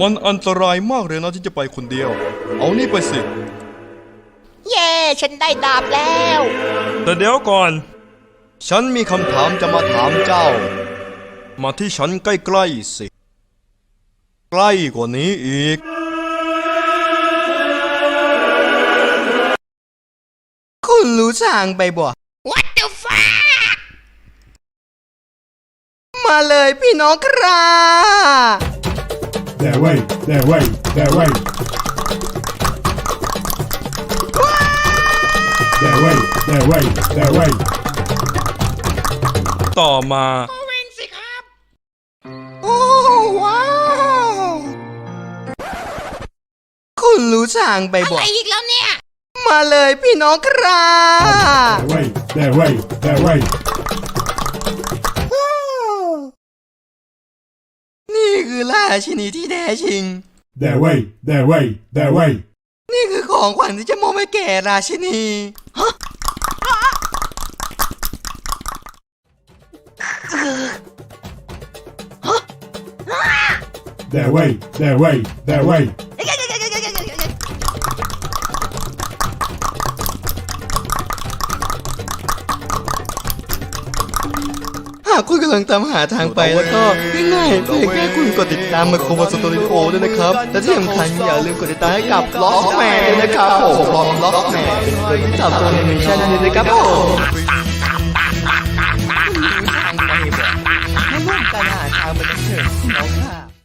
มันอันตรายมากเลยนะที่จะไปคนเดียว เอานี่ไปสิ เย้ ฉันได้ดาบแล้ว แต่เดี๋ยวก่อน ฉันมีคำถามจะมาถามเจ้า มาที่ฉันใกล้ๆสิ ใกล้กว่านี้อีก คุณรู้ทางไปบ่ What the fuck มาเลยพี่น้องครับ That way, that way, that way. That way, that way, that way. ต่อมาวิ่งสิครับ โอ้ว้าว คุณรู้ทางไปอะบ่ไรอีกแล้วเนี่ย มาเลยพี่น้องครับ That way, that way, that way. คือราชินีที่แท้จริง That way, that way, that way. นี่คือของขวัญที่จะมอบให้แก่ราชินี That way, that way, that way. หากคุณกำลังตามหาทางไปแล้วก็ง่ายๆเพียงแค่คุณกดติดตามมาโคมาสตูดิโอด้วยนะครับ และที่สำคัญอย่าลืมกดติดตามให้กับล็อกแมนด้วยนะครับผมล็อกแมนเป็นคนที่จับตัวในมิชชั่นนี้นะครับผมไม่ร่วมกันหาทางไปกันเถอะน้องค่ะ